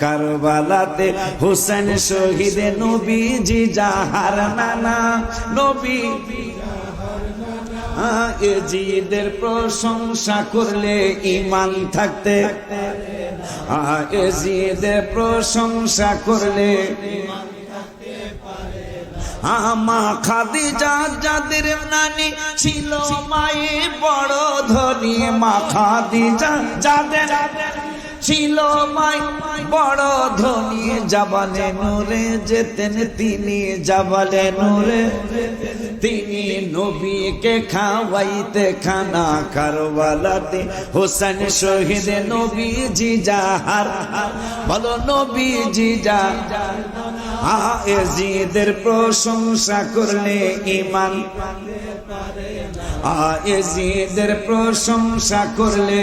কারবালাতে হোসেন শহীদ নবীজি যাহার নানা, নবী এজিদের প্রশংসা করলে ইমান থাকতে। এজিদের প্রশংসা করলে আমা খাদিজা যাদের নানি ছিল মায়ের বড় ধনী, মা খাদিজা যাদের ছিল মাই। বড় ধনী জাবালে নূরে, যেতেন তিনি জাবালে নূরে। তিনি নবীকে খাওয়াইতে খানা কারবালাতে। হোসেন শহীদ নবীজি যাহার বলো নবীজি যা। এজিদের প্রশংসা করলে ইমান এজিদের প্রশংসা করলে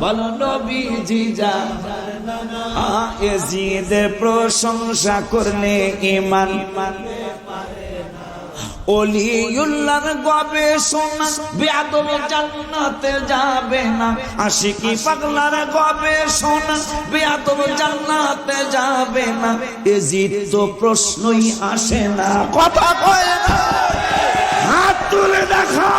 বলো নবীজি যা। এজিদের প্রশংসা করলে ইমান অলিউল্লার গবেষণা বেয়াদব জান্নাতে যাবে না। আশিকি পাগলার গবেষণা বেয়াদব জান্নাতে যাবে না। এজিদ তো প্রশ্নই আসে না। কথা কয় না। হাত তুলে দেখা